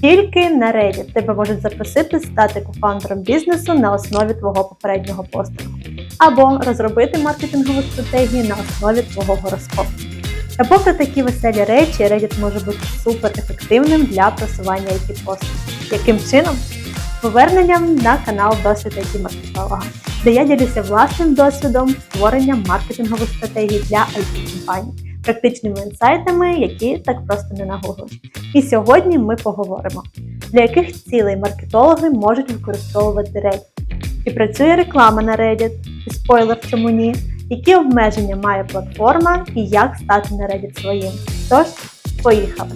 Тільки на Reddit тебе можуть запросити стати кофаундером бізнесу на основі твого попереднього постингу, або розробити маркетингову стратегію на основі твого гороскопу. Та попри такі веселі речі, Reddit може бути супер ефективним для просування it постів. Яким чином? Поверненням на канал Досвід it маркетолога, де я ділюся власним досвідом створення маркетингових стратегій для it компаній практичними інсайтами, які так просто не нагуглиш. І сьогодні ми поговоримо, для яких цілей маркетологи можуть використовувати Reddit, чи працює реклама на Reddit, і спойлер, чому ні, які обмеження має платформа і як стати на Reddit своїм. Тож, поїхали!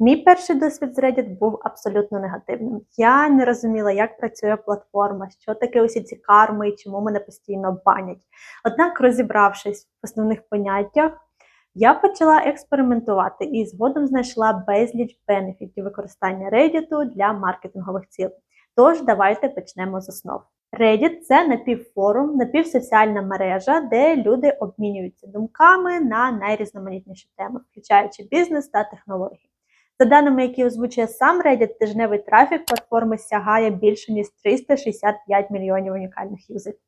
Мій перший досвід з Reddit був абсолютно негативним. Я не розуміла, як працює платформа, що таке усі ці карми і чому мене постійно банять. Однак, розібравшись в основних поняттях, я почала експериментувати і згодом знайшла безліч бенефітів використання Reddit для маркетингових цілей. Тож давайте почнемо з основ. Reddit – це напівфорум, напівсоціальна мережа, де люди обмінюються думками на найрізноманітніші теми, включаючи бізнес та технології. За даними, які озвучує сам Reddit, тижневий трафік платформи сягає більше ніж 365 мільйонів унікальних юзерів.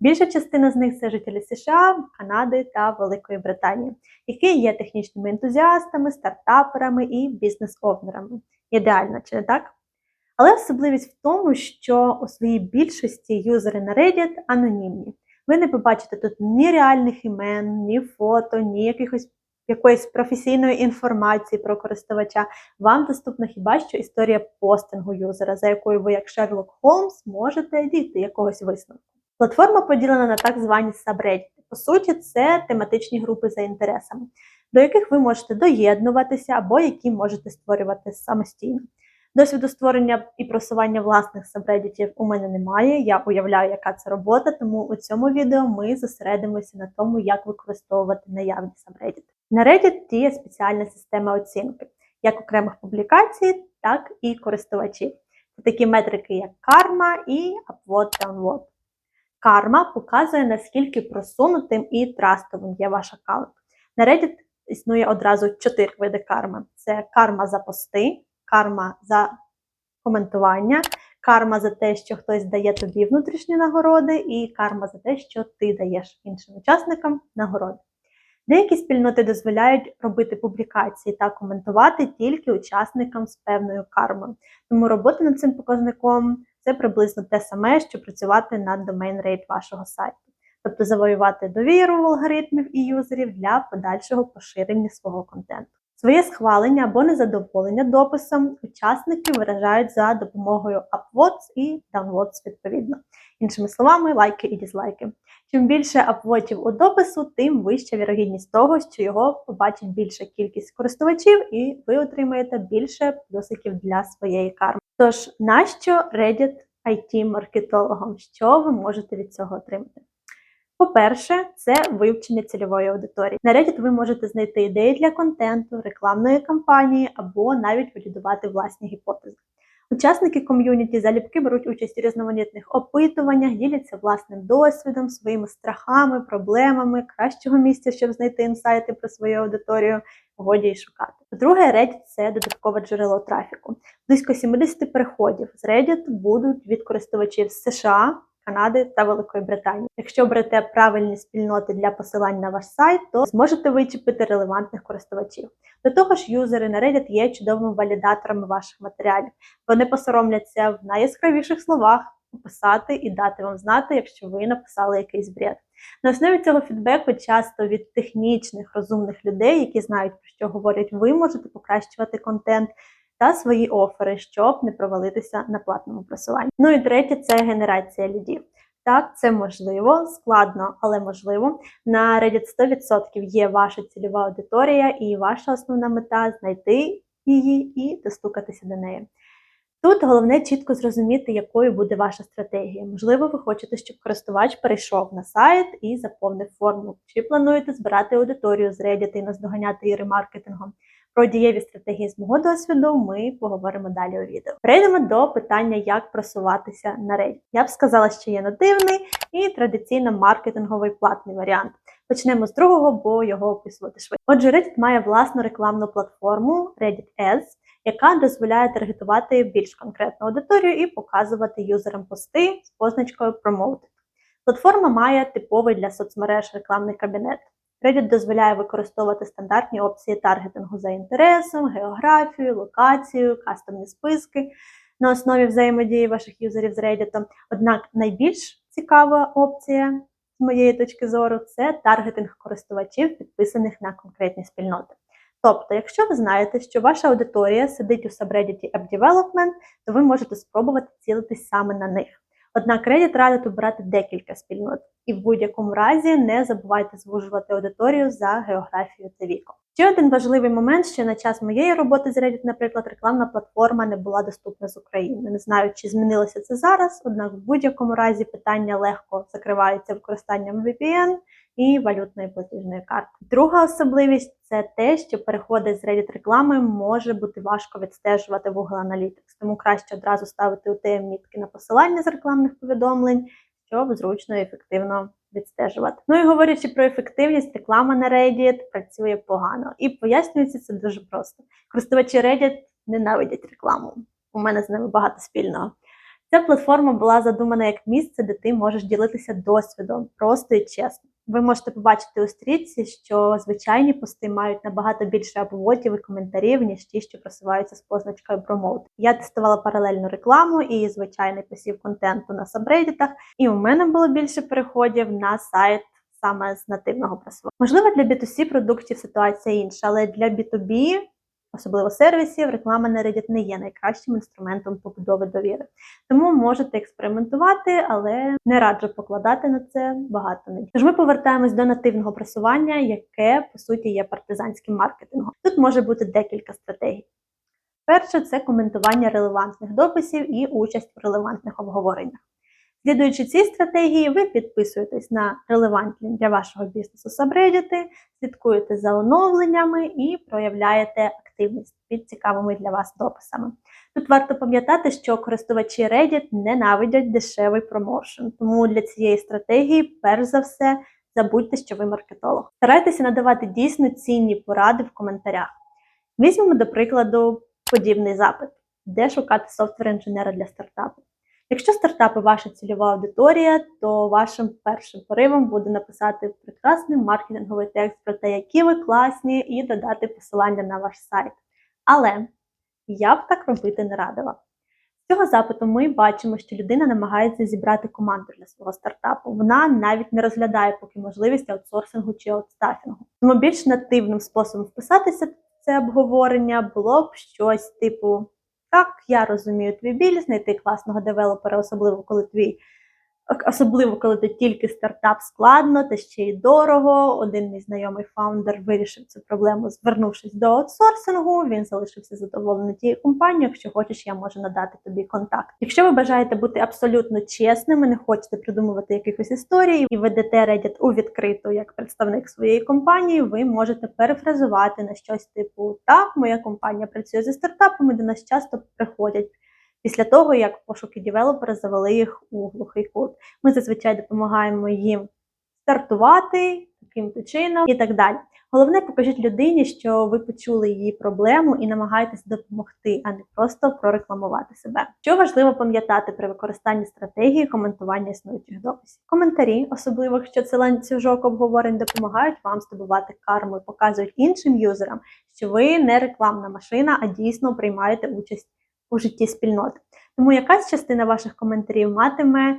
Більша частина з них це жителі США, Канади та Великої Британії, які є технічними ентузіастами, стартаперами і бізнес-овнерами. Ідеально, чи не так? Але особливість в тому, що у своїй більшості юзери на Reddit анонімні. Ви не побачите тут ні реальних імен, ні фото, ні якихось якоїсь професійної інформації про користувача. Вам доступна хіба що історія постингу юзера, за якою ви, як Шерлок Холмс, можете дійти якогось висновку. Платформа поділена на так звані сабреддіти. По суті, це тематичні групи за інтересами, до яких ви можете доєднуватися або які можете створювати самостійно. Досвіду створення і просування власних сабреддітів у мене немає. Я уявляю, яка це робота, тому у цьому відео ми зосередимося на тому, як використовувати наявні сабреддіти. На Reddit діє спеціальна система оцінки як окремих публікацій, так і користувачів. Такі метрики, як карма і upvote-downvote. Карма показує, наскільки просунутим і трастовим є ваш аккаунт. На Reddit існує одразу чотири види карми: це карма за пости, карма за коментування, карма за те, що хтось дає тобі внутрішні нагороди, і карма за те, що ти даєш іншим учасникам нагороди. Деякі спільноти дозволяють робити публікації та коментувати тільки учасникам з певною кармою. Тому робота над цим показником це приблизно те саме, що працювати над домен рейт вашого сайту, тобто завоювати довіру в алгоритмів і юзерів для подальшого поширення свого контенту. Своє схвалення або незадоволення дописом учасники виражають за допомогою upvotes і downvotes відповідно. Іншими словами, лайки і дізлайки. Чим більше апвотів у допису, тим вища вірогідність того, що його побачить більша кількість користувачів, і ви отримаєте більше плюсиків для своєї карми. Тож, нащо Reddit IT-маркетологам? Що ви можете від цього отримати? По-перше, це вивчення цільової аудиторії. На Reddit ви можете знайти ідеї для контенту, рекламної кампанії або навіть валідувати власні гіпотези. Учасники ком'юніті залюбки беруть участь у різноманітних опитуваннях, діляться власним досвідом, своїми страхами, проблемами, кращого місця, щоб знайти інсайти про свою аудиторію, годі й шукати. По-друге, Reddit – це додаткове джерело трафіку. Близько 70 переходів з Reddit будуть від користувачів США. Канади та Великої Британії. Якщо берете правильні спільноти для посилань на ваш сайт, то зможете вичепити релевантних користувачів. До того ж, юзери на Reddit є чудовими валідаторами ваших матеріалів. Вони посоромляться в найяскравіших словах описати і дати вам знати, якщо ви написали якийсь бред. На основі цього фідбеку часто від технічних розумних людей, які знають про що говорять, ви можете покращувати контент та свої офери, щоб не провалитися на платному просуванні. Ну і третє це генерація лідів. Так, це можливо, складно, але можливо. На Reddit 100% є ваша цільова аудиторія, і ваша основна мета знайти її і достукатися до неї. Тут головне чітко зрозуміти, якою буде ваша стратегія. Можливо, ви хочете, щоб користувач перейшов на сайт і заповнив форму, чи плануєте збирати аудиторію з Reddit і наздоганяти її ремаркетингом. Про дієві стратегії з мого досвіду ми поговоримо далі у відео. Перейдемо до питання, як просуватися на Reddit. Я б сказала, що є нативний і традиційно маркетинговий платний варіант. Почнемо з другого, бо його описувати швидко. Отже, Reddit має власну рекламну платформу Reddit Ads, яка дозволяє таргетувати більш конкретну аудиторію і показувати юзерам пости з позначкою Promoted. Платформа має типовий для соцмереж рекламний кабінет. Reddit дозволяє використовувати стандартні опції таргетингу за інтересом, географією, локацією, кастомні списки на основі взаємодії ваших юзерів з Reddit. Однак найбільш цікава опція з моєї точки зору це таргетинг користувачів, підписаних на конкретні спільноти. Тобто, якщо ви знаєте, що ваша аудиторія сидить у сабреддіті App Development, то ви можете спробувати цілитись саме на них. Однак Reddit радить обирати декілька спільнот, і в будь-якому разі не забувайте звужувати аудиторію за географією та віком. Ще один важливий момент, що на час моєї роботи з Reddit, наприклад, рекламна платформа не була доступна з України. Не знаю, чи змінилося це зараз, однак в будь-якому разі питання легко закривається використанням VPN і валютної платіжної карти. Друга особливість це те, що переходи з Reddit реклами може бути важко відстежувати в Google Analytics, тому краще одразу ставити UTM мітки на посилання з рекламних повідомлень, щоб зручно і ефективно відстежувати. Ну і говорячи про ефективність, реклама на Reddit працює погано. І пояснюється це дуже просто. Користувачі Reddit ненавидять рекламу. У мене з ними багато спільного. Ця платформа була задумана як місце, де ти можеш ділитися досвідом просто і чесно. Ви можете побачити у стрічці, що звичайні пости мають набагато більше обводів і коментарів, ніж ті, що просуваються з позначкою Promote. Я тестувала паралельну рекламу і звичайний посів контенту на сабреддітах, і у мене було більше переходів на сайт саме з нативного просування. Можливо, для B2C продуктів ситуація інша, але для B2B особливо сервісів, реклама на Reddit не є найкращим інструментом побудови довіри. Тому можете експериментувати, але не раджу покладати на це багато надій. Тож ми повертаємось до нативного просування, яке по суті є партизанським маркетингом. Тут може бути декілька стратегій. Перше це коментування релевантних дописів і участь в релевантних обговореннях. Слідуючи цій стратегії, ви підписуєтесь на релевантні для вашого бізнесу сабреддіти, слідкуєте за оновленнями і проявляєте активність під цікавими для вас дописами. Тут варто пам'ятати, що користувачі Reddit ненавидять дешевий промоушен, тому для цієї стратегії, перш за все, забудьте, що ви маркетолог. Старайтеся надавати дійсно цінні поради в коментарях. Візьмемо, до прикладу, подібний запит, де шукати софтвер-інженера для стартапу. Якщо стартапи ваша цільова аудиторія, то вашим першим поривом буде написати прекрасний маркетинговий текст про те, які ви класні, і додати посилання на ваш сайт. Але я б так робити не радила. З цього запиту ми бачимо, що людина намагається зібрати команду для свого стартапу. Вона навіть не розглядає поки можливість аутсорсингу чи аутстафінгу. Тому більш нативним способом вписатися в це обговорення було б щось типу. Так, я розумію твій біль, знайти класного девелопера, особливо коли твій Особливо, коли ти тільки стартап складно та ще й дорого. Один мій знайомий фаундер вирішив цю проблему, звернувшись до аутсорсингу. Він залишився задоволений тією компанією. Якщо хочеш, я можу надати тобі контакт. Якщо ви бажаєте бути абсолютно чесними, не хочете придумувати якихось історій і ведете Reddit у відкриту як представник своєї компанії, ви можете перефразувати на щось типу Так, моя компанія працює зі стартапами, до нас часто приходять після того, як пошуки девелопера завели їх у глухий кут. Ми зазвичай допомагаємо їм стартувати таким-то чином і так далі. Головне, покажіть людині, що ви почули її проблему і намагаєтесь допомогти, а не просто прорекламувати себе. Що важливо пам'ятати при використанні стратегії коментування існуючих дописів. Коментарі, особливо якщо це ланцюжок обговорень, допомагають вам здобувати карму і показують іншим юзерам, що ви не рекламна машина, а дійсно приймаєте участь у житті спільноти. Тому якась частина ваших коментарів матиме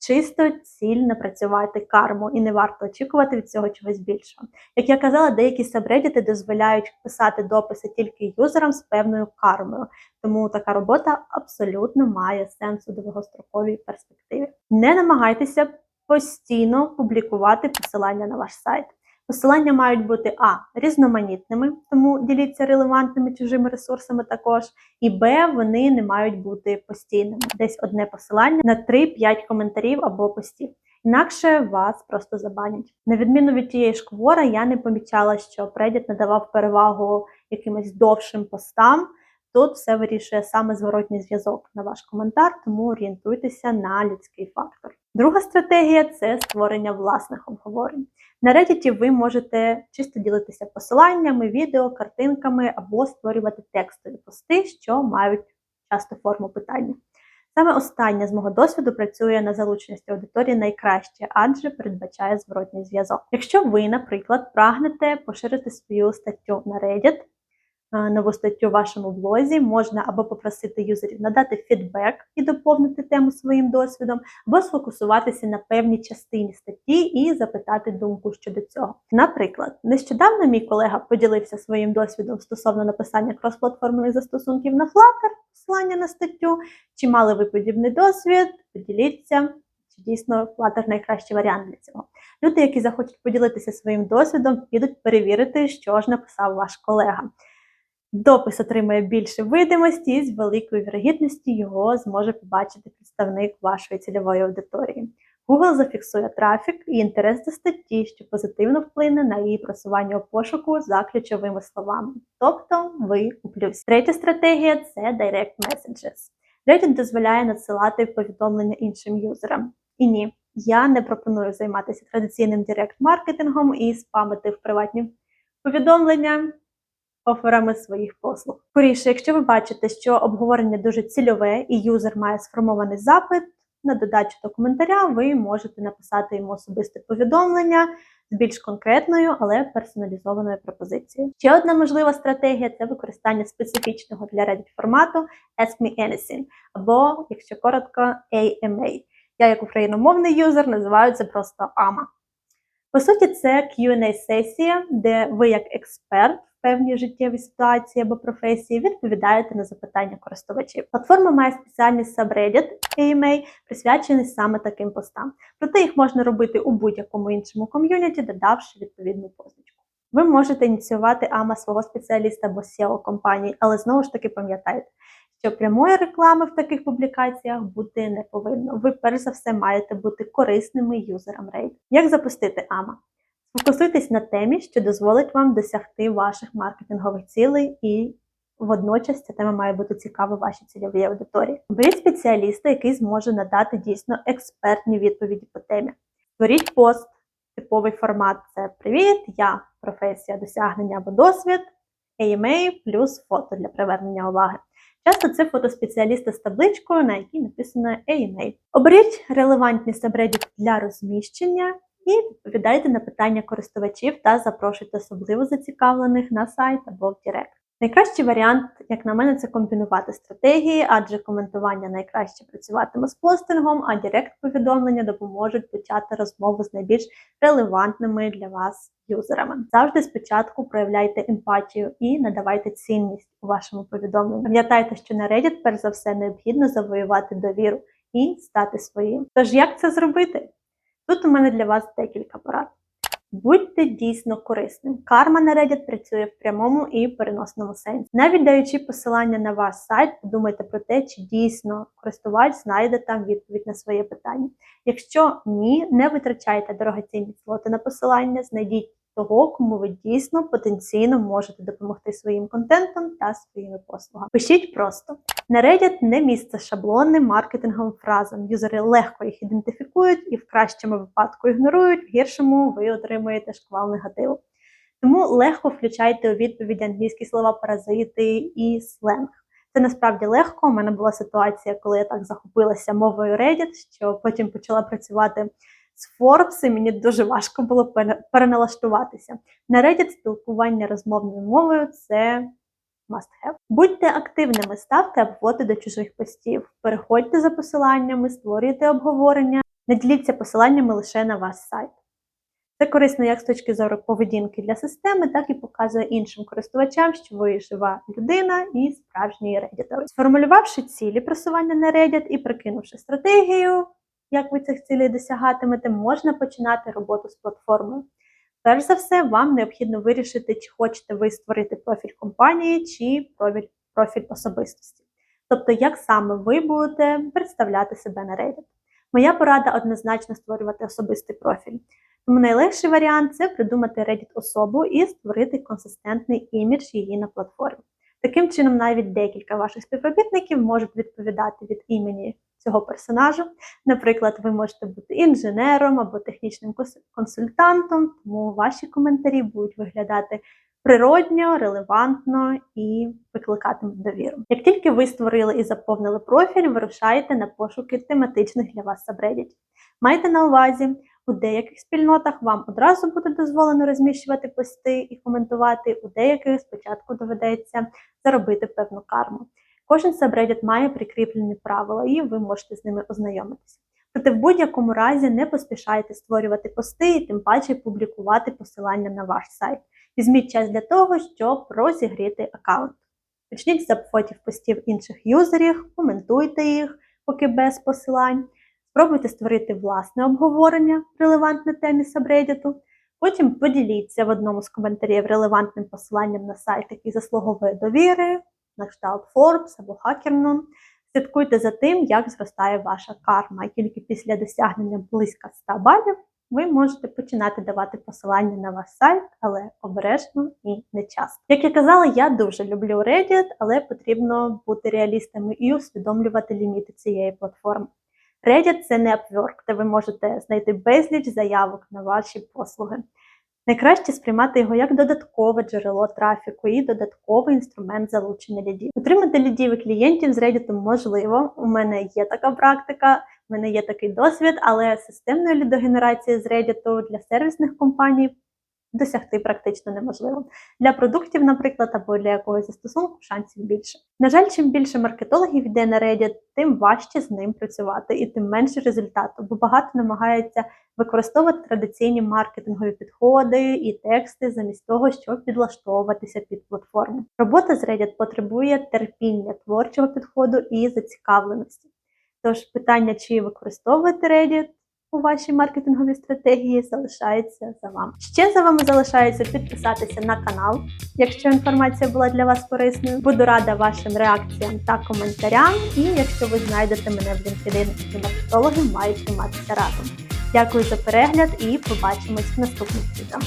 чисто ціль напрацювати карму, і не варто очікувати від цього чогось більшого. Як я казала, деякі сабреддіти дозволяють писати дописи тільки юзерам з певною кармою, тому така робота абсолютно має сенс у довгостроковій перспективі. Не намагайтеся постійно публікувати посилання на ваш сайт. Посилання мають бути А різноманітними, тому діліться релевантними чужими ресурсами також, і Б, вони не мають бути постійними. Десь одне посилання на 3-5 коментарів або постів. Інакше вас просто забанять. На відміну від тієї ж квора, я не помічала, що Reddit надавав перевагу якимось довшим постам Тут все вирішує саме зворотній зв'язок на ваш коментар, тому орієнтуйтеся на людський фактор. Друга стратегія це створення власних обговорень. На Reddit ви можете чисто ділитися посиланнями, відео, картинками або створювати текстові пости, що мають часто форму питання. Саме останнє з мого досвіду працює на залученість аудиторії найкраще, адже передбачає зворотній зв'язок. Якщо ви, наприклад, прагнете поширити свою статтю на Reddit, нову статтю в вашому блозі, можна або попросити юзерів надати фідбек і доповнити тему своїм досвідом, або сфокусуватися на певній частині статті і запитати думку щодо цього. Наприклад, нещодавно мій колега поділився своїм досвідом стосовно написання кросплатформених застосунків на Flutter, посилання на статтю. Чи мали ви подібний досвід? Поділіться, дійсно Flutter найкращий варіант для цього. Люди, які захочуть поділитися своїм досвідом, підуть перевірити, що ж написав ваш колега. Допис отримає більше видимості і з великою вірогідністю його зможе побачити представник вашої цільової аудиторії. Google зафіксує трафік і інтерес до статті, що позитивно вплине на її просування у пошуку за ключовими словами. Тобто ви у плюсі. Третя стратегія це Direct Messages. Reddit дозволяє надсилати повідомлення іншим юзерам. І ні, я не пропоную займатися традиційним директ-маркетингом і спамити в приватні повідомлення оферами своїх послуг. Скоріше, якщо ви бачите, що обговорення дуже цільове і юзер має сформований запит на додачу до коментаря, ви можете написати йому особисте повідомлення з більш конкретною, але персоналізованою пропозицією. Ще одна можлива стратегія це використання специфічного для Reddit формату Ask Me Anything, або, якщо коротко, AMA. Я, як україномовний юзер, називаю це просто AMA. По суті, це Q&A-сесія, де ви, як експерт, певній життєвій ситуації або професії відповідаєте на запитання користувачів. Платформа має спеціальний subreddit AMA, присвячений саме таким постам. Проте їх можна робити у будь-якому іншому ком'юніті, додавши відповідну позначку. Ви можете ініціювати АМА свого спеціаліста або SEO компанії, але знову ж таки пам'ятайте, що прямої реклами в таких публікаціях бути не повинно. Ви перш за все маєте бути корисними юзерам Reddit. Як запустити АМА? Фокусуйтесь на темі, що дозволить вам досягти ваших маркетингових цілей, і водночас ця тема має бути цікава вашій цільовій аудиторії. Беріть спеціаліста, який зможе надати дійсно експертні відповіді по темі. Створіть пост, типовий формат це Привіт, я професія досягнення або досвід, AMA плюс фото для привернення уваги. Часто це фото спеціаліста з табличкою, на якій написано AMA. Оберіть релевантні сабреддіт для розміщення і відповідайте на питання користувачів та запрошуйте особливо зацікавлених на сайт або в Директ. Найкращий варіант, як на мене, це комбінувати стратегії, адже коментування найкраще працюватиме з постингом, а директ-повідомлення допоможуть почати розмову з найбільш релевантними для вас юзерами. Завжди спочатку проявляйте емпатію і надавайте цінність у вашому повідомленні. Пам'ятайте, що на Reddit, перш за все, необхідно завоювати довіру і стати своїм. Тож як це зробити? Тут у мене для вас декілька порад. Будьте дійсно корисним. Карма на Reddit працює в прямому і переносному сенсі. Навіть даючи посилання на ваш сайт, подумайте про те, чи дійсно користувач знайде там відповідь на своє питання. Якщо ні, не витрачайте дорогоцінні слоти на посилання, знайдіть того, кому ви дійсно потенційно можете допомогти своїм контентом та своїми послугами. Пишіть просто. На Reddit не місце шаблонним маркетинговим фразам. Юзери легко їх ідентифікують і в кращому випадку ігнорують, в гіршому ви отримуєте шквал негативу. Тому легко включайте у відповіді англійські слова паразити і сленг. Це насправді легко. У мене була ситуація, коли я так захопилася мовою Reddit, що потім почала працювати з і мені дуже важко було переналаштуватися. На Reddit спілкування розмовною мовою це must have. Будьте активними, ставте обводи до чужих постів, переходьте за посиланнями, створюйте обговорення, не діліться посиланнями лише на ваш сайт. Це корисно як з точки зору поведінки для системи, так і показує іншим користувачам, що ви жива людина і справжній реддітор. Сформулювавши цілі просування на Reddit і прикинувши стратегію, як ви цих цілей досягатимете, можна починати роботу з платформою. Перш за все, вам необхідно вирішити, чи хочете ви створити профіль компанії, чи профіль, особистості. Тобто, як саме ви будете представляти себе на Reddit. Моя порада однозначно створювати особистий профіль. Тому найлегший варіант це придумати Reddit особу і створити консистентний імідж її на платформі. Таким чином, навіть декілька ваших співробітників можуть відповідати від імені цього персонажу. Наприклад, ви можете бути інженером або технічним консультантом, тому ваші коментарі будуть виглядати природньо, релевантно і викликатимуть довіру. Як тільки ви створили і заповнили профіль, вирушайте на пошуки тематичних для вас сабреддітів. Майте на увазі, у деяких спільнотах вам одразу буде дозволено розміщувати пости і коментувати, у деяких спочатку доведеться заробити певну карму. Кожен сабреддіт має прикріплені правила, і ви можете з ними ознайомитися. Проте в будь-якому разі не поспішайте створювати пости і тим паче публікувати посилання на ваш сайт. Візьміть час для того, щоб розігріти аккаунт. Почніть з апфотів постів інших юзерів, коментуйте їх, поки без посилань. Спробуйте створити власне обговорення релевантне темі сабреддіту. Потім поділіться в одному з коментарів релевантним посиланням на сайт, який заслуговує довіри, на кшталт Forbes або HackerNon. Слідкуйте за тим, як зростає ваша карма, тільки після досягнення близько 100 балів ви можете починати давати посилання на ваш сайт, але обережно і не часто. Як я казала, я дуже люблю Reddit, але потрібно бути реалістами і усвідомлювати ліміти цієї платформи. Reddit – це не Upwork, де ви можете знайти безліч заявок на ваші послуги. Найкраще сприймати його як додаткове джерело трафіку і додатковий інструмент залучення лідів. Отримати лідів і клієнтів з Reddit можливо. У мене є така практика, у мене є такий досвід, але системної лідогенерації з Reddit для сервісних компаній досягти практично неможливо. Для продуктів, наприклад, або для якогось застосунку шансів більше. На жаль, чим більше маркетологів йде на Reddit, тим важче з ним працювати і тим менше результату, бо багато намагаються використовувати традиційні маркетингові підходи і тексти замість того, щоб підлаштовуватися під платформу. Робота з Reddit потребує терпіння, творчого підходу і зацікавленості. Тож питання, чи використовувати Reddit у вашій маркетинговій стратегії, залишається за вами. Ще за вами залишається підписатися на канал, якщо інформація була для вас корисною. Буду рада вашим реакціям та коментарям. І якщо ви знайдете мене в LinkedIn, то маркетологи мають триматися разом. Дякую за перегляд і побачимось в наступних відео.